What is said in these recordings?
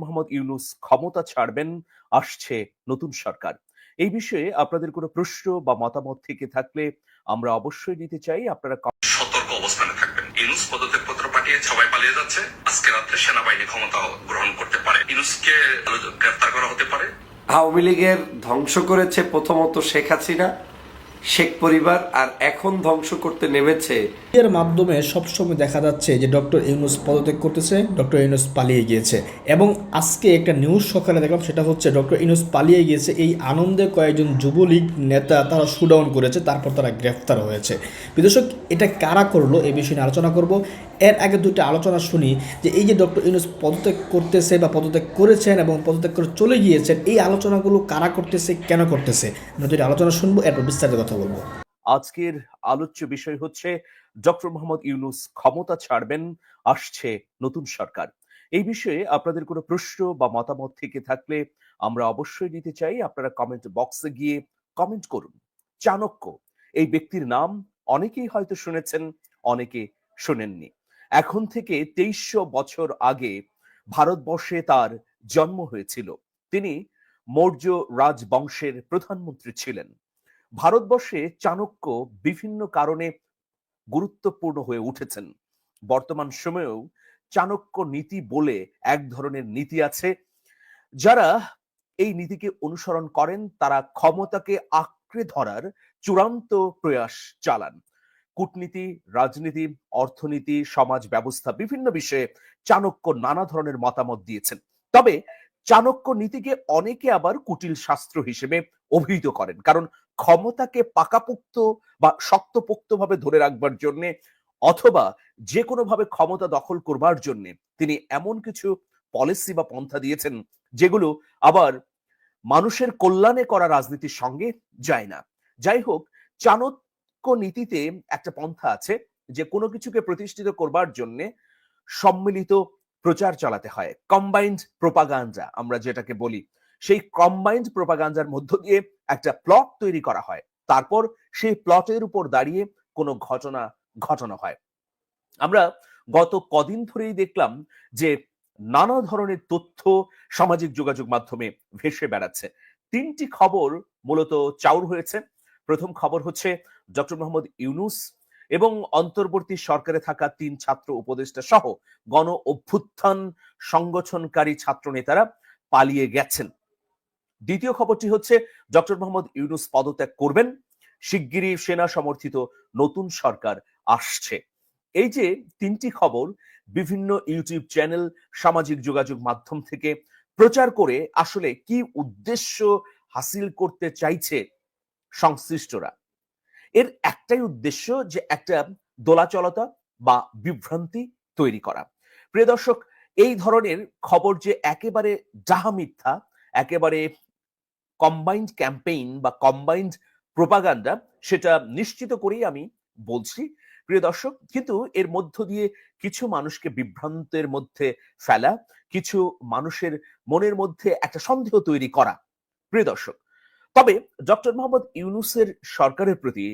মোহাম্মদ ইউনুস ক্ষমতা ছাড়বেন আসছে নতুন সরকার। এই বিষয়ে আপনাদের কোনো প্রশ্ন বা মতামত থেকে থাকলে আমরা অবশ্যই নিতে চাই। আপনারা সতর্ক অবস্থানে থাকবেন। ইনুস পদত্যাগ পত্র পাঠিয়ে সবাই পালিয়ে যাচ্ছে। আজকে রাত্রে সেনাবাহিনী ক্ষমতা গ্রহণ করতে পারে। ইনুসকে গ্রেফতার করা হতে পারে। আওয়ামী লীগের ধ্বংস করেছে প্রথমত শেখ হাসিনা। শেখ পরিবার আর এখন ধ্বংস করতে নেমেছে। এর মাধ্যমে সবসময় দেখা যাচ্ছে যে ডক্টর ইউনুস পদত্যাগ করতেছে, ডক্টর ইউনুস পালিয়ে গিয়েছে। এবং আজকে একটা নিউজ সকালে দেখলাম, সেটা হচ্ছে ডক্টর ইউনুস পালিয়ে গিয়েছে। এই আনন্দে কয়েকজন যুবলীগ নেতা তারা শুডাউন করেছে, তারপর তারা গ্রেফতার হয়েছে। বিদেশক এটা কারা করল? এই বিষয়ে নিয়ে আলোচনা করব। এর আগে দুটো আলোচনা শুনি যে এই যে ডক্টর ইউনুস পদত্যাগ করতেছে বা পদত্যাগ করেছেন এবং পদত্যাগ করে চলে গিয়েছেন, এই আলোচনাগুলো কারা করতেছে, কেন করতেছে? আমরা দুটো আলোচনা শুনব, এরপর বিস্তারিত কথা বলব। আজকের আলোচ্য বিষয় হচ্ছে, ডক্টর মোহাম্মদ ইউনুস ক্ষমতা ছাড়বেন, আসছে নতুন সরকার। এই বিষয়ে আপনাদের কোনো প্রশ্ন বা মতামত থেকে থাকলে আমরা অবশ্যই নিতে চাই। আপনারা কমেন্ট বক্সে গিয়ে কমেন্ট করুন। চাণক্য, এই ব্যক্তির নাম অনেকেই হয়তো শুনেছেন, অনেকে শোনেননি। এখন থেকে তেইশশো বছর আগে ভারতবর্ষে তার জন্ম হয়েছিল। তিনি মৌর্য রাজবংশের প্রধানমন্ত্রী ছিলেন। ভারতবর্ষে চাণক্য বিভিন্ন কারণে গুরুত্বপূর্ণ হয়ে উঠেছেন। বর্তমান সময়েও চাণক্য নীতি বলে এক ধরনের নীতি আছে। যারা এই নীতিকে অনুসরণ করেন, তারা ক্ষমতাকে আঁকড়ে ধরার চূড়ান্ত প্রয়াস চালান। কূটনীতি, রাজনীতি, অর্থনীতি, সমাজ ব্যবস্থা বিভিন্ন বিষয়ে চাণক্য নানা ধরনের মতামত দিয়েছেন। তবে চাণক্য নীতিকে অনেকে আবার কুটিল শাস্ত্র হিসেবে অভিহিত করেন। কারণ ক্ষমতাকে পাকাপোক্ত বা শক্তপোক্তভাবে ধরে রাখবার জন্য অথবা যে কোনো ভাবে ক্ষমতা দখল করবার জন্য তিনি এমন কিছু পলিসি বা পন্থা দিয়েছেন যেগুলো আবার মানুষের কল্যাণে করা রাজনীতির সঙ্গে যায় না। যাই হোক, চাণক্য নীতিতে একটা পন্থা আছে যে কোনো কিছুকে প্রতিষ্ঠিত করবার জন্য সম্মিলিত প্রচার চালাতে হয়। কম্বাইন্ড প্রোপাগান্ডা আমরা যেটাকে বলি। সেই কম্বাইন্ড প্রোপাগান্ডার মধ্য দিয়ে একটা প্লট তৈরি করা হয়। তারপর সেই প্লটের উপর দাঁড়িয়ে কোনো ঘটনা ঘটানো হয়। আমরা গত কদিন ধরেই দেখলাম যে নানা ধরনের তথ্য সামাজিক যোগাযোগ মাধ্যমে ভেসে বেড়াচ্ছে। তিনটি খবর মূলত চাউর হয়েছে। প্রথম খবর হচ্ছে ডক্টর মোহাম্মদ ইউনুস এবং অন্তর্বর্তী সরকারে থাকা তিন ছাত্র উপদেষ্টা সহ গণ অভ্যুত্থান সংগঠনকারী ছাত্র নেতারা পালিয়ে গেছেন। দ্বিতীয় খবরটি হচ্ছে, ডক্টর মোহাম্মদ ইউনুস পদত্যাগ করবেন, শিগগিরই সেনা সমর্থিত নতুন সরকার আসছে। এই যে তিনটি খবর, বিভিন্ন ইউটিউব চ্যানেল, সামাজিক যোগাযোগ মাধ্যম থেকে প্রচার করে আসলে কি উদ্দেশ্য হাসিল করতে চাইছে সংশ্লিষ্টরা। এর একটাই উদ্দেশ্য যে একটা দোলাচলতা বা বিভ্রান্তি তৈরি করা। প্রিয় দর্শক, এই ধরনের খবর যে একেবারে ডাহা মিথ্যা, একেবারে কম্বাইন্ড ক্যাম্পেইন বা কম্বাইন্ড প্রোপাগান্ডা সেটা নিশ্চিত করেই আমি বলছি, প্রিয় দর্শক। কিন্তু এর মধ্য দিয়ে কিছু মানুষকে বিভ্রান্তের মধ্যে ফেলা, কিছু মানুষের মনের মধ্যে একটা সন্দেহ তৈরি করা, প্রিয় দর্শক। তবে ডক্টর মোহাম্মদ ইউনুসের সরকারের প্রতি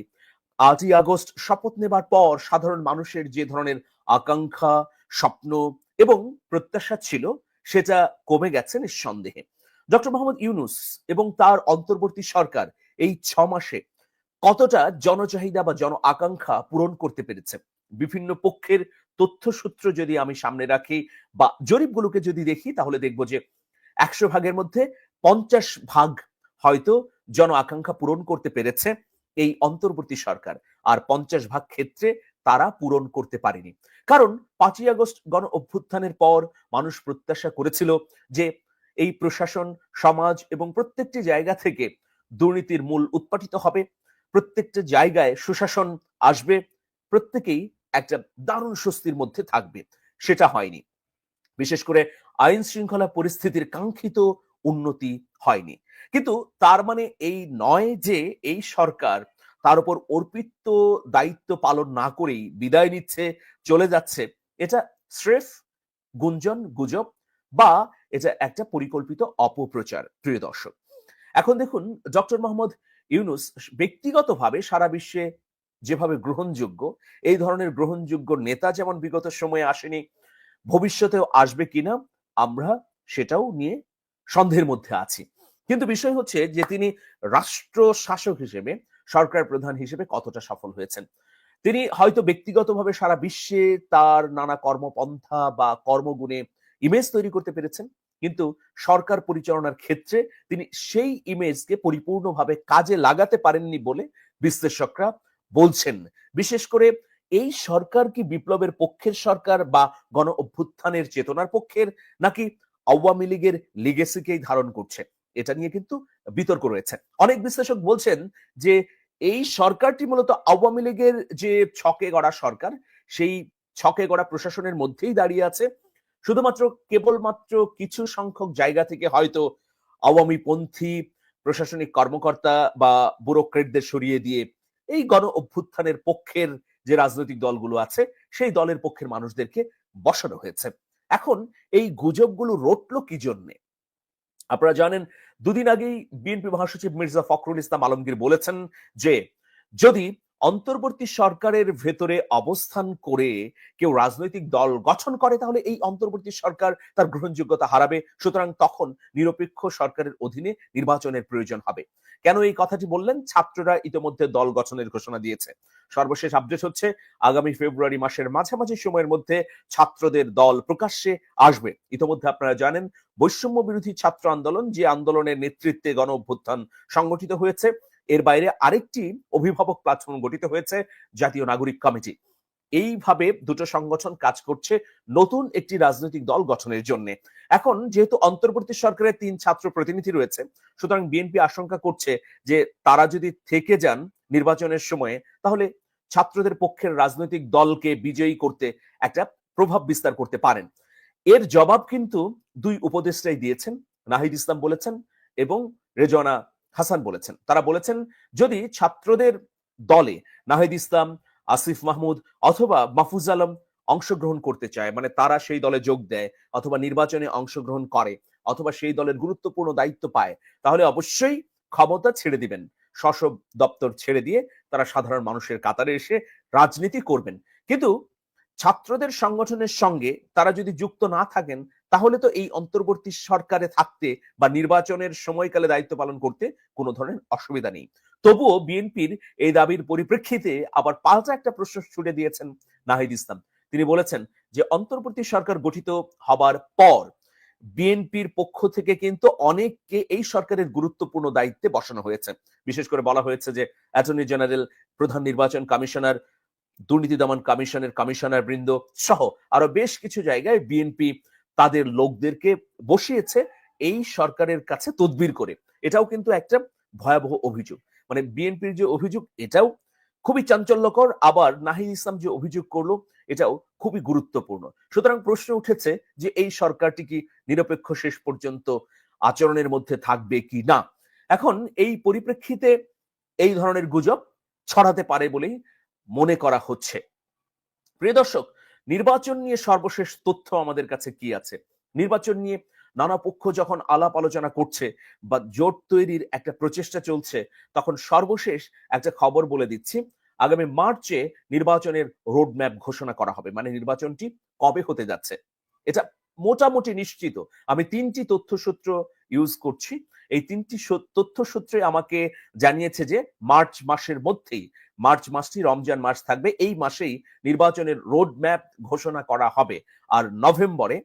আজই আগস্ট শপথ নেবার পর সাধারণ মানুষের যে ধরনের আকাঙ্ক্ষা, স্বপ্ন এবং প্রত্যাশা ছিল, সেটা কমে গেছে নিঃসন্দেহে। ডক্টর মোহাম্মদ ইউনুস এবং তার অন্তর্বর্তী সরকার এই ছ মাসে কতটা জনচাহিদা বা জন আকাঙ্ক্ষা পূরণ করতে পেরেছে? বিভিন্ন পক্ষের তথ্যসূত্র যদি আমি সামনে রাখি বা জরিপগুলোকে যদি দেখি, তাহলে দেখব যে একশো ভাগের মধ্যে পঞ্চাশ ভাগ হয়তো জন আকাঙ্ক্ষা পূরণ করতে পেরেছে এই অন্তর্বর্তী সরকার। আর পঞ্চাশ ভাগ ক্ষেত্রে তারা পূরণ করতে পারেনি। কারণ পাঁচই আগস্ট গণ অভ্যুত্থানের পর মানুষ প্রত্যাশা করেছিল যে এই প্রশাসন, সমাজ এবং প্রত্যেকটি জায়গা থেকে দুর্নীতির মূল উৎপাটিত হবে। প্রত্যেকটা জায়গায় সুশাসন আসবে। প্রত্যেকেই একটা দারুণ স্বস্তির মধ্যে থাকবে। সেটা হয়নি। বিশেষ করে আইন শৃঙ্খলা পরিস্থিতির কাঙ্ক্ষিত উন্নতি হয়নি। কিন্তু তার মানে এই নয় যে এই সরকার তার উপর অর্পিত দায়িত্ব পালন না করেই বিদায় নিচ্ছে, চলে যাচ্ছে। এটা স্রেফ গুঞ্জন, গুজব বা এটা একটা পরিকল্পিত অপপ্রচার, প্রিয় দর্শক। এখন দেখুন, ডক্টর মোহাম্মদ ইউনুস ব্যক্তিগতভাবে সারা বিশ্বে যেভাবে গ্রহণযোগ্য, এই ধরনের গ্রহণযোগ্য নেতা যেমন বিগত সময়ে আসেনি, ভবিষ্যতেও আসবে কিনা আমরা সেটাও নিয়ে সন্দেহের মধ্যে আছি। কিন্তু বিষয় হচ্ছে যে তিনি রাষ্ট্র শাসক হিসেবে, সরকার প্রধান হিসেবে কতটা সফল হয়েছেন? তিনি হয়তো ব্যক্তিগতভাবে সারা বিশ্বে তার নানা কর্মপন্থা বা কর্মগুণে ইমেজ তৈরি করতে পেরেছেন, কিন্তু সরকার পরিচালনার ক্ষেত্রে তিনি সেই ইমেজকে পরিপূর্ণভাবে কাজে লাগাতে পারেননি বলে বিশ্লেষকরা বলছেন। বিশেষ করে এই সরকার কি বিপ্লবের পক্ষের সরকার বা গণ অভ্যুত্থানের চেতনার পক্ষের, নাকি আওয়ামী লীগের লিগেসিকেই ধারণ করছে? এটা নিয়ে কিন্তু বিতর্ক রয়েছে। অনেক বিশ্লেষক বলছেন যে এই সরকারটি মূলত আওয়ামী লীগের যে ছকে গড়া সরকার, সেই ছকে গড়া প্রশাসনের মধ্যেই দাঁড়িয়ে আছে। শুধুমাত্র কেবলমাত্র কিছু সংখ্যক জায়গা থেকে হয়তো আওয়ামী পন্থী প্রশাসনিক কর্মকর্তা বা ব্যুরোক্রেটদের সরিয়ে দিয়ে এই গণ অভ্যুত্থানের পক্ষের যে রাজনৈতিক দলগুলো আছে, সেই দলের পক্ষের মানুষদেরকে বসানো হয়েছে। এখন এই গুজবগুলো রটলো কি জন্যে? আপনারা জানেন, দুদিন আগেই বিএনপি মহাসচিব মির্জা ফখরুল ইসলাম আলমগীর বলেছেন যে, যদি অন্তর্বর্তী সরকারের ভেতরে অবস্থান করে কেউ রাজনৈতিক দল গঠন করে, তাহলে এই অন্তর্বর্তী সরকার তার গ্রহণযোগ্যতা হারাবে। সুতরাং তখন নিরপেক্ষ সরকারের অধীনে নির্বাচনের প্রয়োজন হবে। কেন এই কথাটি বললেন? ছাত্ররা ইতিমধ্যে দল গঠনের ঘোষণা দিয়েছে। সর্বশেষ আপডেট হচ্ছে, আগামী ফেব্রুয়ারি মাসের মাঝামাঝি সময়ের মধ্যে ছাত্রদের দল প্রকাশ্যে আসবে। ইতিমধ্যে আপনারা জানেন, বৈষম্য বিরোধী ছাত্র আন্দোলন যে আন্দোলনের নেতৃত্বে গণ অভ্যুত্থান সংগঠিত হয়েছে এর বাইরে আরেকটি অভিভাবক প্ল্যাটফর্ম গঠিত হয়েছে জাতীয় নাগরিক কমিটি। এইভাবে দুটো সংগঠন কাজ করছে নতুন একটি রাজনৈতিক দল গঠনের জন্য। এখন যেহেতু অন্তর্বর্তী সরকারের তিন ছাত্র প্রতিনিধি রয়েছে, সুতরাং বিএনপি আশঙ্কা করছে যে তারা যদি থেকে যান নির্বাচনের সময়ে, তাহলে ছাত্রদের পক্ষের রাজনৈতিক দলকে বিজয়ী করতে একটা প্রভাব বিস্তার করতে পারেন। এর জবাব কিন্তু দুই উপদেষ্টাই দিয়েছেন, নাহিদ ইসলাম বলেছেন এবং রেজওয়ানা হাসান বলেছেন। তারা বলেছেন, যদি ছাত্রদের দলে নাহিদ ইসলাম, আসিফ মাহমুদ অথবা মাহফুজ আলম অংশগ্রহণ করতে চায় মানে তারা সেই দলে যোগ দেয় অথবা নির্বাচনে অংশগ্রহণ করে অথবা সেই দলের গুরুত্বপূর্ণ দায়িত্ব পায়, তাহলে অবশ্যই ক্ষমতা ছেড়ে দিবেন। সশব দপ্তর ছেড়ে দিয়ে তারা সাধারণ মানুষের কাতারে এসে রাজনীতি করবেন। কিন্তু ছাত্রদের সংগঠনের সঙ্গে তারা যদি যুক্ত না থাকেন তাহলে তো এই অন্তর্বর্তী সরকারে থাকতে বা নির্বাচনের সময়কালে দায়িত্ব পালন করতে কোনো ধরনের অসুবিধা নেই। তবুও বিএনপির এই দাবির পরিপ্রেক্ষিতে আবার পাল্টা একটা প্রশ্ন ছুড়ে দিয়েছেন নাহিদ ইসলাম। তিনি বলেছেন যে, অন্তর্বর্তী সরকার গঠিত হবার পর বিএনপির পক্ষ থেকে কিন্তু অনেককে এই সরকারের গুরুত্বপূর্ণ দায়িত্বে বসানো হয়েছে। বিশেষ করে বলা হয়েছে যে, অ্যাটর্নি জেনারেল, প্রধান নির্বাচন কমিশনার দুর্নীতি দমন কমিশনের কমিশনার বৃন্দ সহ আরও বেশ কিছু জায়গায় বিএনপি তাদের লোকদেরকে বসিয়েছে এই সরকারের কাছে তদবির করে। এটাও কিন্তু একটা ভয়াবহ অভিযোগ। মানে বিএনপির যে অভিযোগ, এটাও খুবই চাঞ্চল্যকর। আবার নাহিদ ইসলাম যে অভিযোগ করল, এটাও খুবই গুরুত্বপূর্ণ। সুতরাং প্রশ্ন উঠেছে যে এই সরকারটি কি নিরপেক্ষ শেষ পর্যন্ত আচরণের মধ্যে থাকবে কি না? এখন এই পরিপ্রেক্ষিতে এই ধরনের গুজব ছড়াতে পারে বলেই মনে করা হচ্ছে। প্রিয় দর্শক নির্বাচন নিয়ে সর্বশেষ তথ্য আমাদের কাছে কি আছে? নির্বাচন নিয়ে নানা পক্ষ যখন আলাপ আলোচনা করছে বা জোট তৈরির একটা প্রচেষ্টা চলছে, তখন সর্বশেষ একটা খবর বলে দিচ্ছি, আগামী মার্চে নির্বাচনের রোডম্যাপ ঘোষণা করা হবে। মানে নির্বাচনটি কবে হতে যাচ্ছে? এটা মোটামুটি নিশ্চিত। আমি তিনটি তথ্যসূত্র ইউজ করছি। এই তিনটি তথ্যসূত্রে আমাকে জানিয়েছে যে মার্চ মাসের মধ্যেই, মার্চ মাসটি রমজান মাস থাকবে। এই মাসেই নির্বাচনের রোড ম্যাপ ঘোষণা করা হবে। আর নভেম্বরে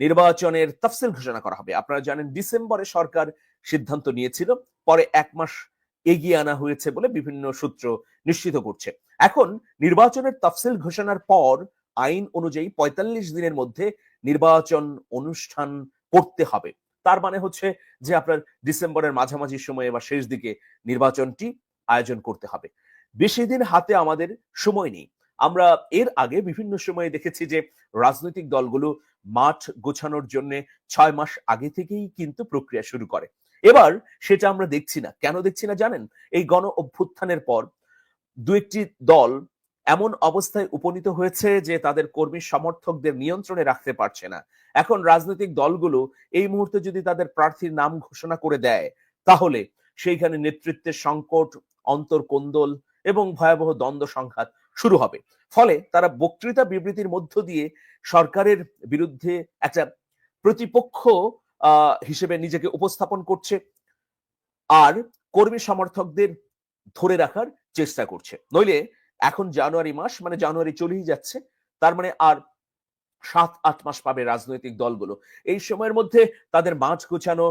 নির্বাচনের তফসিল ঘোষণা করা হবে। আপনারা জানেন ডিসেম্বরে সরকার সিদ্ধান্ত নিয়েছিল। পরে এক মাস এগিয়ে আনা হয়েছে বলে বিভিন্ন সূত্র নিশ্চিত করছে। এখন নির্বাচনের তফসিল ঘোষণার পর আইন অনুযায়ী ৪৫ দিনের মধ্যে নির্বাচন অনুষ্ঠান করতে হবে। তার মানে হচ্ছে যে আপনার ডিসেম্বরের মাঝামাঝি সময়ে বা শেষ দিকে নির্বাচনটি আয়োজন করতে হবে। বেশি দিন হাতে আমাদের সময় নেই। আমরা এর আগে বিভিন্ন সময়ে দেখেছি যে রাজনৈতিক দলগুলো মাঠ গোছানোর জন্য ছয় মাস আগে থেকেই কিন্তু প্রক্রিয়া শুরু করে। এবার সেটা আমরা দেখছি না। কেন দেখছি না জানেন? এই গণ অভ্যুত্থানের পর দু একটি দল এমন অবস্থায় উপনীত হয়েছে যে তাদের কর্মী সমর্থকদের নিয়ন্ত্রণে রাখতে পারছে না। এখন রাজনৈতিক দলগুলো এই মুহূর্তে যদি তাদের প্রার্থীর নাম ঘোষণা করে দেয়, তাহলে সেইখানে নেতৃত্বের সংকট, অন্তর্কোন্দল এবং ভয়াবহ দ্বন্দ্ব সংঘাত শুরু হবে। ফলে তারা বক্তৃতা বিবৃতির মধ্য দিয়ে সরকারের বিরুদ্ধে একটা প্রতিপক্ষ হিসেবে নিজেকে উপস্থাপন করছে আর কর্মী সমর্থকদের ধরে রাখার চেষ্টা করছে। নইলে এখন জানুয়ারি মাস মানে জানুয়ারি চলেই যাচ্ছে। তার মানে আর সাত, আট মাস পাবে রাজনৈতিক দলগুলো। এই সময়ের মধ্যে তাদের মাছ গোছানো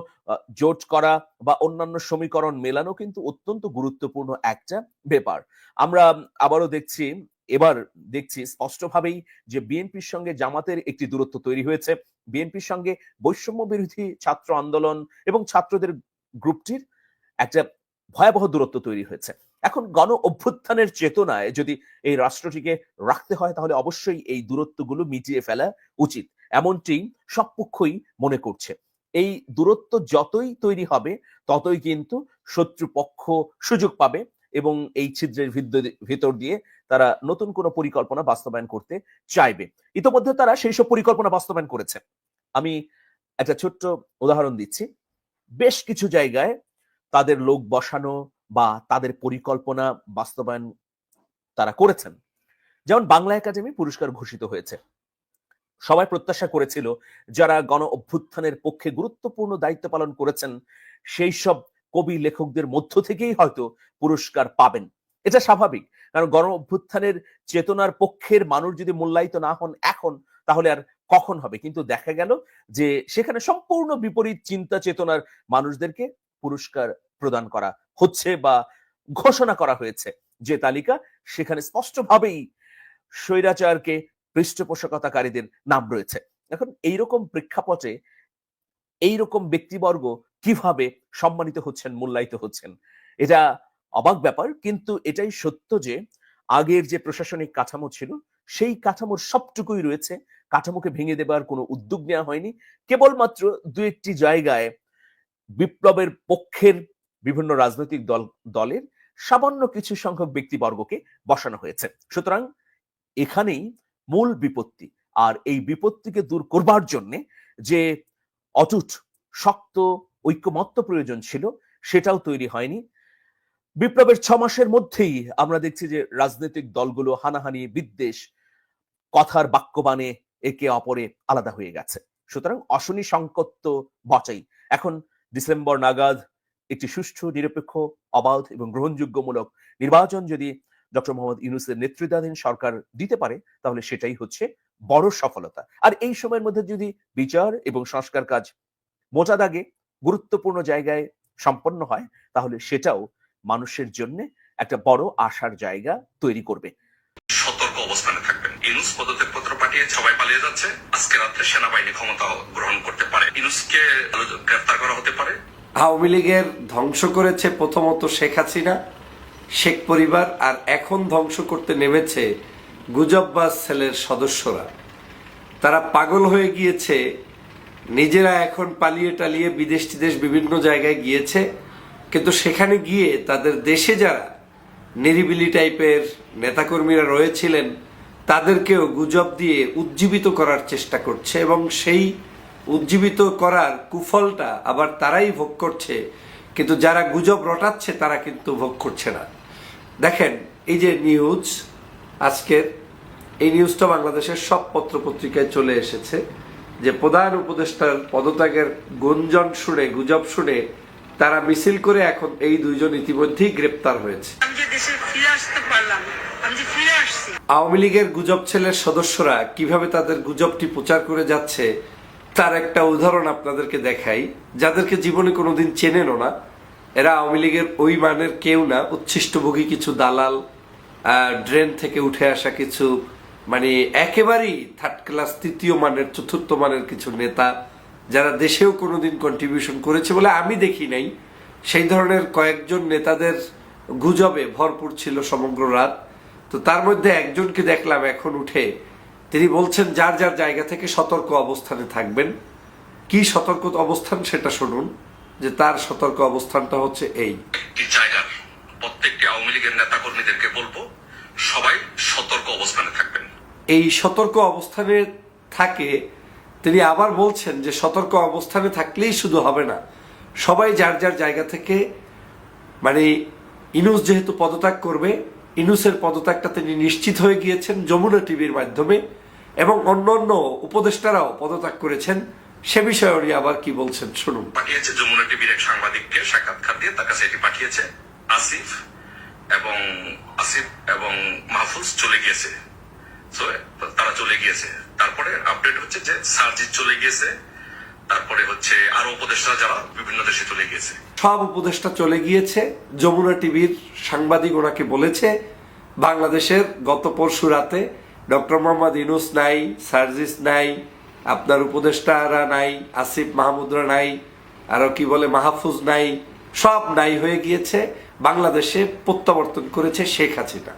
জোট করা বা অন্যান্য সমীকরণ মেলানো কিন্তু অত্যন্ত গুরুত্বপূর্ণ একটা ব্যাপার। আমরা আবারও দেখছি, এবার দেখছি স্পষ্টভাবেই যে বিএনপির সঙ্গে জামাতের একটি দূরত্ব তৈরি হয়েছে। বিএনপির সঙ্গে বৈষম্য বিরোধী ছাত্র আন্দোলন এবং ছাত্রদের গ্রুপটির একটা ভয়াবহ দূরত্ব তৈরি হয়েছে। এখন গণ অভ্যুত্থানের চেতনায় যদি এই রাষ্ট্রটিকে রাখতে হয়, তাহলে অবশ্যই এই দূরত্বগুলো মিটিয়ে ফেলা উচিত। এমনটি সব পক্ষই মনে করছে। এই দূরত্ব যতই তৈরি হবে, ততই কিন্তু শত্রুপক্ষ সুযোগ পাবে এবং এই ছিদ্রের ভিতর দিয়ে তারা নতুন কোনো পরিকল্পনা বাস্তবায়ন করতে চাইবে। ইতোমধ্যে তারা সেই সব পরিকল্পনা বাস্তবায়ন করেছে। আমি একটা ছোট্ট উদাহরণ দিচ্ছি। বেশ কিছু জায়গায় তাদের লোক বসানো বা তাদের পরিকল্পনা বাস্তবায়ন তারা করেছেন। যেমন বাংলা একাডেমি পুরস্কার ঘোষিত হয়েছে। সবাই প্রত্যাশা করেছিল যারা গণ অভ্যুত্থানের পক্ষে গুরুত্বপূর্ণ দায়িত্ব পালন করেছেন, সেই সব কবি লেখকদের মধ্য থেকেই হয়তো পুরস্কার পাবেন। এটা স্বাভাবিক, কারণ গণ অভ্যুত্থানের চেতনার পক্ষের মানুষ যদি মূল্যায়িত না হন এখন, তাহলে আর কখন হবে? কিন্তু দেখা গেল যে সেখানে সম্পূর্ণ বিপরীত চিন্তা চেতনার মানুষদেরকে পুরস্কার প্রদান করা হচ্ছে বা ঘোষণা করা হয়েছে। যে তালিকা সেখানে স্পষ্টভাবেই স্বৈরাচারকে পৃষ্ঠপোষকতাকারীদের নাম রয়েছে। এখন এইরকম প্রেক্ষাপটে এইরকম ব্যক্তিবর্গ কীভাবে সম্মানিত হচ্ছেন, মূল্যায়িত হচ্ছেন, এটা অবাক ব্যাপার। কিন্তু এটাই সত্য যে আগের যে প্রশাসনিক কাঠামো ছিল, সেই কাঠামোর সবটুকুই রয়েছে। কাঠামোকে ভেঙে দেবার কোনো উদ্যোগ নেওয়া হয়নি। কেবলমাত্র দু একটি জায়গায় বিপ্লবের পক্ষের বিভিন্ন রাজনৈতিক দল, দলের সামান্য কিছু সংখ্যক ব্যক্তিবর্গকে বসানো হয়েছে। সুতরাং এখানেই মূল বিপত্তি। আর এই বিপত্তিকে দূর করবার জন্য যে অটুট, শক্ত, ঐক্যমত্য প্রয়োজন ছিল, সেটাও তৈরি হয়নি। বিপ্লবের ছ মাসের মধ্যেই আমরা দেখছি যে রাজনৈতিক দলগুলো হানাহানি, বিদ্বেষ, কথার বাক্যবাণে একে অপরে আলাদা হয়ে গেছে। সুতরাং অশনি সংকট তো বটেই। এখন ডিসেম্বর নাগাদ একটি সুষ্ঠু, নিরপেক্ষ, অবাধ এবং গ্রহণযোগ্যমূলক নির্বাচন যদি ডক্টর মোহাম্মদ ইউনুসের নেতৃত্বাধীন সরকার দিতে পারে, তাহলে সেটাই হচ্ছে বড় সফলতা। আর এই সময়ের মধ্যে যদি বিচার এবং সংস্কার কাজ মোটা দাগে, গুরুত্বপূর্ণ জায়গায় সম্পন্ন হয়, তাহলে সেটাও মানুষের জন্য একটা বড় আশার জায়গা তৈরি করবে। সতর্ক অবস্থানে থাকবেন। ইনুস পদত্যাগ পত্র পাঠিয়ে সবাই পালিয়ে যাচ্ছে। আজকে রাত্রে সেনাবাহিনী ক্ষমতা গ্রহণ করতে পারে। ইনুসকে গ্রেফতার করা হতে পারে। আওয়ামী লীগের ধ্বংস করেছে প্রথমত শেখ হাসিনা, শেখ পরিবার, আর এখন ধ্বংস করতে নেমেছে গুজববাজ ছেলের সদস্যরা। তারা পাগল হয়ে গিয়েছে, নিজেরা এখন পালিয়ে টালিয়ে বিদেশ টিদেশ বিভিন্ন জায়গায় গিয়েছে, কিন্তু সেখানে গিয়ে তাদের দেশে যারা নিরিবিলি টাইপের নেতাকর্মীরা রয়েছিলেন, তাদেরকেও গুজব দিয়ে উজ্জীবিত করার চেষ্টা করছে এবং সেই উজ্জীবিত করার কুফলটা আবার তারাই ভোগ করছে কিন্তু যারা গুজব রটাচ্ছে তারা কিন্তু ভোগ করছে না। দেখেন এই যে নিউজ আজকের এই নিউজটা বাংলাদেশের সব পত্রপত্রিকায় চলে এসেছে যে প্রধান উপদেষ্টার পদত্যাগের গুঞ্জন শুনে গুজব শুনে তারা মিছিল করে এখন এই দুইজন ইতিমধ্যেই গ্রেপ্তার হয়েছে। আওয়ামী লীগের গুজব ছেলের সদস্যরা কীভাবে তাদের গুজবটি প্রচার করে যাচ্ছে তার একটা উদাহরণ আপনাদেরকে দেখাই। যাদেরকে জীবনে কোনোদিন চেনেনও না, এরা আওয়ামী লীগের ওই মানের কেউ না, উচ্ছিষ্টভোগী কিছু দালাল ড্রেন থেকে উঠে আসা কিছু মানে একেবারেই থার্ড ক্লাস তৃতীয় মানের, চতুর্থ মানের কিছু নেতা, যারা দেশেও কোনোদিন কন্ট্রিবিউশন করেছে বলে আমি দেখি নাই। সেই ধরনের কয়েকজন নেতাদের গুজবে ভরপুর ছিল সমগ্র রাত। তো তার মধ্যে একজনকে দেখলাম এখন উঠে তিনি বলছেন যার যার জায়গা থেকে সতর্ক অবস্থানে থাকবেন। কি সতর্ক অবস্থান সেটা শুনুন যে তার সতর্ক অবস্থানটা হচ্ছে এই। জায়গার প্রত্যেকটি আওয়ামী লীগের নেতা কর্মীদেরকে বলব সবাই সতর্ক অবস্থানে থাকবেন। এই সতর্ক অবস্থানে থাকে তিনি আবার বলছেন যে সতর্ক অবস্থানে থাকলেই শুধু হবে না সবাই যার যার জায়গা থেকে মানে ইনুস যেহেতু পদত্যাগ করবে ইনুসের পদত্যাগটা তিনি নিশ্চিত হয়ে গিয়েছেন যমুনা টিভির মাধ্যমে। এবং অন্য অন্য উপদেষ্টারাও পদত্যাগ করেছেন। সে বিষয়ে উনি আবার কি বলছেন শুনুন। পাঠিয়েছে যমুনা টিভির এক সাংবাদিককে সাক্ষাৎকার দিয়ে তার কাছে এটি পাঠিয়েছে। আসিফ এবং আসিফ এবং মাহফুজ চলে গিয়েছে। তারা চলে গিয়েছে। তারপরে আপডেট হচ্ছে যে সার্জিৎ চলে গিয়েছে। তারপরে হচ্ছে আরও উপদেষ্টা যারা বিভিন্ন দেশে চলে গিয়েছে। সব উপদেষ্টা চলে গিয়েছে। যমুনা টিভির সাংবাদিক ওনাকে বলেছে বাংলাদেশের গত পরশু রাতে ডক্টর মোহাম্মদ ইনুস নাই, সার্জিস নাই, আপনার উপদেষ্টারা নাই, আসিফ মাহমুদরা নাই, আরও কি বলে মাহফুজ নাই, সব নাই হয়ে গিয়েছে। বাংলাদেশে প্রত্যাবর্তন করেছে শেখ হাসিনা।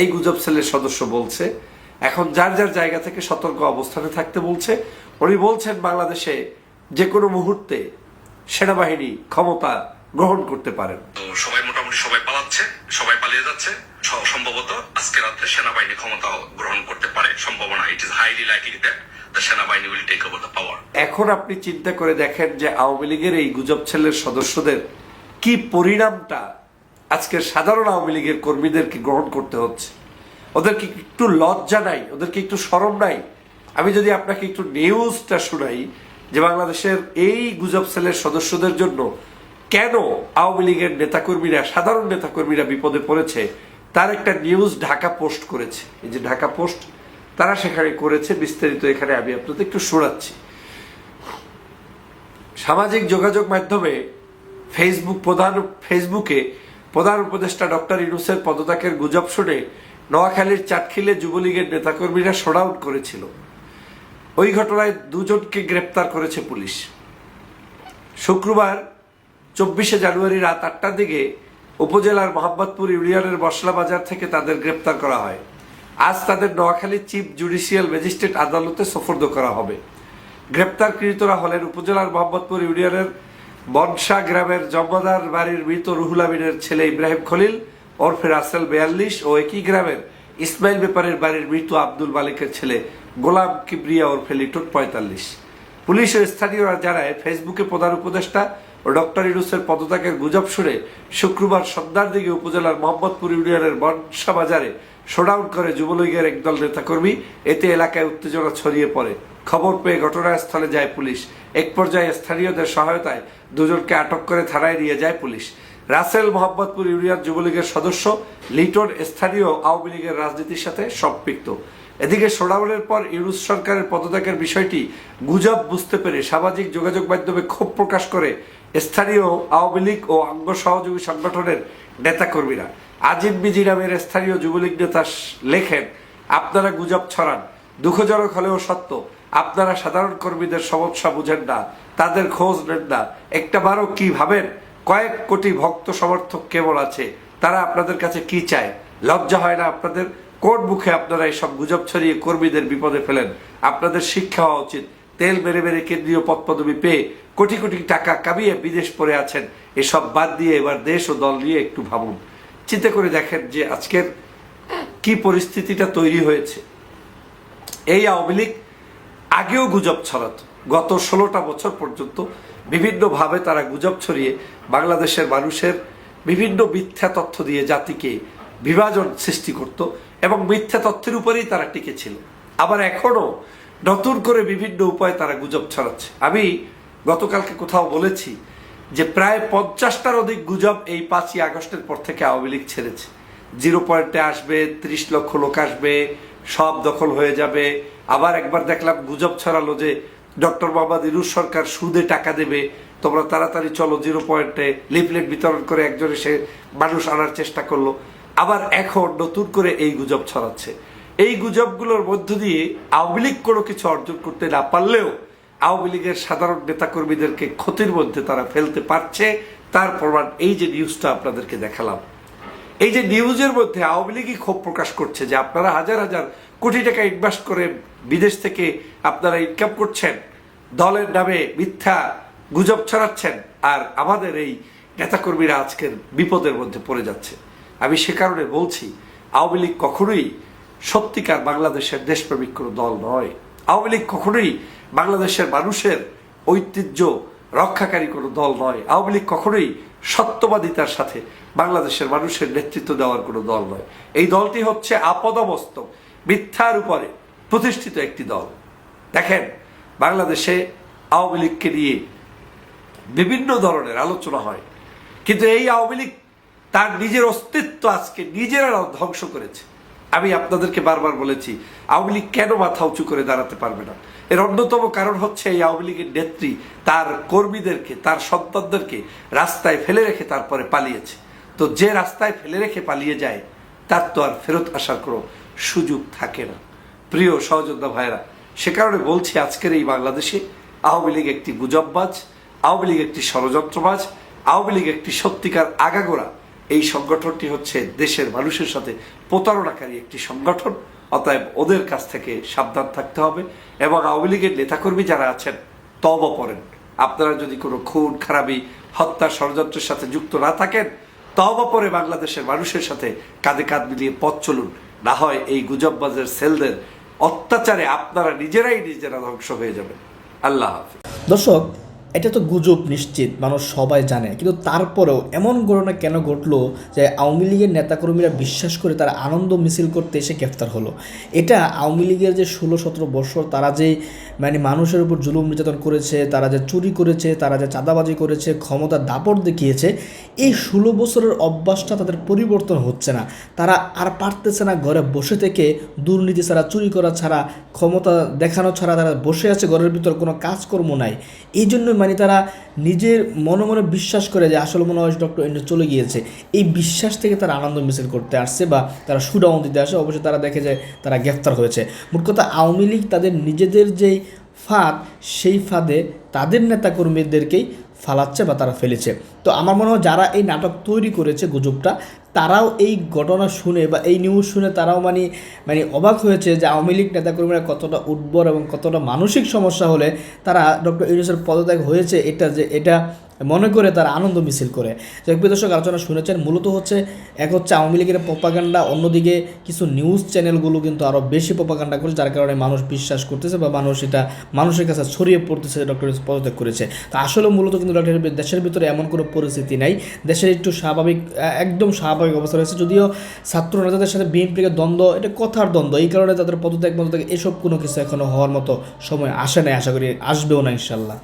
এই গুজব সেলের সদস্য বলছে, এখন যার যার জায়গা থেকে সতর্ক অবস্থানে থাকতে বলছে, উনি বলছেন বাংলাদেশে যে কোনো মুহূর্তে সেনাবাহিনী ক্ষমতা গ্রহণ করতে পারেন। সবাই মোটামুটি সবাই পালাচ্ছে, সবাই পালিয়ে যাচ্ছে। সম্ভবত আজকে রাত্রে সেনাবাহিনী ক্ষমতা গ্রহণ করতে পারে, সম্ভাবনা। It is highly likely that the সেনাবাহিনী will take over the power এখন আপনি চিন্তা করে দেখেন যে আওয়ামী লীগের এই গুজব ছেলের সদস্যদের কি পরিণামটা আজকের সাধারণ আওয়ামী লীগের কর্মীদেরকে গ্রহণ করতে হচ্ছে। ওদেরকে একটু লজ্জা নাই? ওদেরকে একটু সরম নাই? আমি যদি আপনাকে একটু নিউজটা শোনাই যে বাংলাদেশের এই গুজব সেলের সদস্যদের জন্য কেন আওয়ামী লীগের নেতাকর্মীরা, সাধারণ নেতাকর্মীরা বিপদে পড়েছে তার একটা নিউজ ঢাকা পোস্ট করেছে। এই যে ঢাকা পোস্ট তারা সেখানে করেছে, বিস্তারিত এখানে আমি আপনাদের একটু শোনাচ্ছি। সামাজিক যোগাযোগ মাধ্যমে ফেসবুক প্রধান ফেসবুকে প্রধান উপদেষ্টা ডক্টর ইউনুসের পদত্যাগের গুজব শুনে নোয়াখালীর চাটখিলে যুবলীগের নেতাকর্মীরা শোডাউন করেছিল। ওই ঘটনায় দুজনকে গ্রেপ্তার করেছে পুলিশ। শুক্রবার, চব্বিশে জানুয়ারি রাত আটটার দিকে উপজেলার মোহাম্মদপুর ইউনিয়নের মশলা বাজার থেকে তাদের গ্রেপ্তার করা হয়। আজ তাদের নোয়াখালী চিফ জুডিশিয়াল ম্যাজিস্ট্রেট আদালতে সোপর্দ করা হবে। গ্রেপ্তারকৃতরা হলেন উপজেলার মোহাম্মদপুর ইউনিয়নের বনসা গ্রামের জম্মাদার বাড়ির মৃত রুহুল আমিনের ছেলে ইব্রাহিম খলিল, ওরফে রাসেল বেয়াল্লিশ ও একই গ্রামের ইসমাইল ব্যাপারের বাড়ির মৃত আব্দুল মালিকের ছেলে গোলাম কিবরিয়া ওরফে লিটন পঁয়তাল্লিশ। পুলিশ ও স্থানীয়রা জানায়, ফেসবুকে প্রধান উপদেষ্টা ডক্টর ইউনুসের পদত্যাগের গুজব শুনে শুক্রবার সন্ধ্যার দিকে উপজেলার মোহাম্মদপুর ইউনিয়নের বনসা বাজারে শোডাউন করে যুবলীগের একদল নেতাকর্মী। এতে এলাকায় উত্তেজনা ছড়িয়ে পড়ে। খবর পেয়ে ঘটনাস্থলে যায় পুলিশ। এক পর্যায়ে স্থানীয়দের সহায়তায় দুজনকে আটক করে থানায় নিয়ে যায় পুলিশ। রাসেল মোহাম্মদপুর ইউনিয়ন যুবলীগের সদস্য, লিটন স্থানীয় আওয়ামী লীগের রাজনীতির সাথে সম্পৃক্ত। এদিকে শোডাউনের পর ইউনুস সরকারের পদত্যাগের বিষয়টি গুজব বুঝতে পেরে সামাজিক যোগাযোগ মাধ্যমে ক্ষোভ প্রকাশ করে স্থানীয় আওয়ামী লীগ ও অঙ্গ সহযোগী সংগঠনের নেতাকর্মীরা আজিম বিজি নামের স্থানীয় যুবলীগ নেতা লেখেন, আপনারা গুজব ছড়ান, দুঃখজনক হলেও সত্য, আপনারা সাধারণ কর্মীদের সমস্যা বুঝেন না, তাদের খোঁজ নেন না। একটা বারও কি ভাবেন? কয়েক কোটি ভক্ত সমর্থক কেবল আছে, তারা আপনাদের কাছে কি চায়? লজ্জা হয় না আপনাদের? কোন মুখে আপনারা এইসব গুজব ছড়িয়ে কর্মীদের বিপদে ফেলেন? আপনাদের শিক্ষা হওয়া উচিত তেল মেরে মেরে কেন্দ্রীয় পদ পদবি পেয়ে কোটি কোটি টাকা কামিয়ে বিদেশ পড়ে আছেন। এসব বাদ দিয়ে এবার দেশ ও দল নিয়ে একটু ভাবুন। চিন্তা করে দেখেন যে আজকের কি পরিস্থিতিটা তৈরি হয়েছে। এই আওয়ামী লীগ আগেও গুজব ছড়াত। গত ষোলোটা বছর পর্যন্ত বিভিন্নভাবে তারা গুজব ছড়িয়ে বাংলাদেশের মানুষের বিভিন্ন মিথ্যা তথ্য দিয়ে জাতিকে বিভাজন সৃষ্টি করত এবং মিথ্যা তথ্যের উপরেই তারা টিকে ছিল। আবার এখনও নতুন করে বিভিন্ন উপায়ে তারা গুজব ছড়াচ্ছে। আমি গতকালকে কোথাও বলেছি যে প্রায় পঞ্চাশটার অধিক গুজব এই পাঁচই আগস্টের পর থেকে আওয়ামী লীগ ছেড়েছে। জিরো পয়েন্টে আসবে, ত্রিশ লক্ষ লোক আসবে, সব দখল হয়ে যাবে। আবার একবার দেখলাম গুজব ছড়ালো যে ডক্টর মোহাম্মদ ইরুজ সরকার সুদে টাকা দেবে। তোমরা তাড়াতাড়ি চলো জিরো পয়েন্টে, লিফলেট বিতরণ করে একজন এসে মানুষ আনার চেষ্টা করল। আবার এখন নতুন করে এই গুজব ছড়াচ্ছে। এই গুজবগুলোর মধ্য দিয়ে আওয়ামী লীগ কোনো কিছু অর্জন করতে না পারলেও আওয়ামী লীগের সাধারণ নেতাকর্মীদেরকে ক্ষতির মধ্যে তারা ফেলতে পারছে। তার প্রমাণ এই যে নিউজটা আপনাদেরকে দেখালাম। এই যে নিউজের মধ্যে আওয়ামী লীগই ক্ষোভ প্রকাশ করছে যে আপনারা হাজার হাজার কোটি টাকা ইনভেস্ট করে বিদেশ থেকে আপনারা ইনকাম করছেন, দলের নামে মিথ্যা গুজব ছড়াচ্ছেন আর আমাদের এই নেতাকর্মীরা আজকের বিপদের মধ্যে পড়ে যাচ্ছে। আমি সে কারণে বলছি, আওয়ামী লীগ কখনোই সত্যিকার বাংলাদেশের দেশপ্রেমিক কোনো দল নয়। আওয়ামী লীগ কখনোই বাংলাদেশের মানুষের ঐতিহ্য রক্ষাকারী কোনো দল নয়। আওয়ামী লীগ কখনোই সত্যবাদিতার সাথে বাংলাদেশের মানুষের নেতৃত্ব দেওয়ার কোনো দল নয়। এই দলটি হচ্ছে আপদমস্তক, মিথ্যার উপরে প্রতিষ্ঠিত একটি দল। দেখেন, বাংলাদেশে আওয়ামী লীগকে নিয়ে বিভিন্ন ধরনের আলোচনা হয়। কিন্তু এই আওয়ামী লীগ তার নিজের অস্তিত্ব আজকে নিজেরা ধ্বংস করেছে। আমি আপনাদেরকে বারবার বলেছি, আওয়ামী লীগ কেন মাথা উঁচু করে দাঁড়াতে পারবে না? এর অন্যতম কারণ হচ্ছে এই আওয়ামী লীগের নেত্রী তার কর্মীদেরকে, তার সন্তানদেরকে রাস্তায় ফেলে রেখে তারপরে পালিয়েছে। তো যে রাস্তায় ফেলে রেখে পালিয়ে যায়, তার তো আর ফেরত আসার কোনো সুযোগ থাকে না। প্রিয় সহযোদ্ধা ভাইরা সে কারণে বলছি আজকের এই বাংলাদেশে আওয়ামী লীগ একটি গুজববাজ, আওয়ামী লীগ একটি ষড়যন্ত্রবাজ, আওয়ামী লীগ একটি সত্যিকার আগাগোড়া এই সংগঠনটি হচ্ছে দেশের মানুষের সাথে প্রতারণাকারী একটি সংগঠন। অতএব ওদের কাছ থেকে সাবধান থাকতে হবে এবং আওয়ামী লীগের নেতাকর্মী যারা আছেন তবা পড়েন। আপনারা যদি কোনো খুন, খারাপি, হত্যা ষড়যন্ত্রের সাথে যুক্ত না থাকেন তবা পরে বাংলাদেশের মানুষের সাথে কাঁধে কাঁধ মিলিয়ে পথ চলুন। না হয় এই গুজববাজের সেলদের অত্যাচারে আপনারা নিজেরাই নিজেরা ধ্বংস হয়ে যাবেন। আল্লাহ হাফিজ। দর্শক এটা তো গুজব নিশ্চিত, মানুষ সবাই জানে। কিন্তু তারপরেও এমন ঘটনা কেন ঘটলো যে আওয়ামী লীগের নেতাকর্মীরা বিশ্বাস করে তারা আনন্দ মিছিল করতে এসে গ্রেফতার হলো? এটা আওয়ামী লীগের যে ষোলো সতেরো বছর, তারা যে মানে মানুষের উপর জুলুম নির্যাতন করেছে, তারা যে চুরি করেছে, তারা যে চাঁদাবাজি করেছে ক্ষমতার দাপট দেখিয়েছে, এই ষোলো বছরের অভ্যাসটা তাদের পরিবর্তন হচ্ছে না। তারা আর পারতেছে না ঘরে বসে থেকে, দুর্নীতি ছাড়া, চুরি করা ছাড়া, ক্ষমতা দেখানো ছাড়া তারা বসে আছে, ঘরের ভিতর কোনো কাজকর্ম নাই। এই জন্য মানে তারা নিজের মনে মনে বিশ্বাস করে যে আসলে মনে হয় ডক্টর ইন্দ্র চলে গিয়েছে। এই বিশ্বাস থেকে তারা আনন্দ মিছিল করতে আসছে বা তারা সুডাউন দিতে আসে অবশ্যই তারা দেখে যে তারা গ্রেফতার হয়েছে। মোট কথা আওয়ামী লীগ তাদের নিজেদের যেই ফাঁদ, সেই ফাঁদে তাদের নেতাকর্মীদেরকেই ফালাচ্ছে বা তারা ফেলেছে। তো আমার মনে হয় যারা এই নাটক তৈরি করেছে, গুজবটা তারাও এই ঘটনা শুনে বা এই নিউজ শুনে তারাও মানে মানে অবাক হয়েছে যে আওয়ামী লীগ নেতাকর্মীরা কতটা উর্বর এবং কতটা মানসিক সমস্যা হলে তারা ডক্টর ইউনুসের পদত্যাগ হয়েছে এটা যে, এটা মনে করে তারা আনন্দ মিছিল করে। প্রিয় দর্শক, আলোচনা শুনেছেন, মূলত হচ্ছে এক হচ্ছে আওয়ামী লীগের প্রপাগান্ডা অন্যদিকে কিছু নিউজ চ্যানেলগুলো কিন্তু আরও বেশি প্রপাগান্ডা করছে, যার কারণে মানুষ বিশ্বাস করতেছে বা মানুষ এটা মানুষের কাছে ছড়িয়ে পড়তেছে ডক্টর পদত্যাগ করেছে। তো আসলে মূলত কিন্তু ডক্টর দেশের ভিতরে এমন কোনো পরিস্থিতি নাই। দেশের একটু স্বাভাবিক একদম স্বাভাবিক অবস্থা রয়েছে। যদিও ছাত্র নেতাদের সাথে বিএনপিকে দ্বন্দ্ব, এটা কথার দ্বন্দ্ব। এই কারণে তাদের পদত্যাগ পদত্যাগ, এসব কোনো কিছু এখনও হওয়ার মতো সময় আসে নাই, আশা করি আসবেও না ইনশাল্লাহ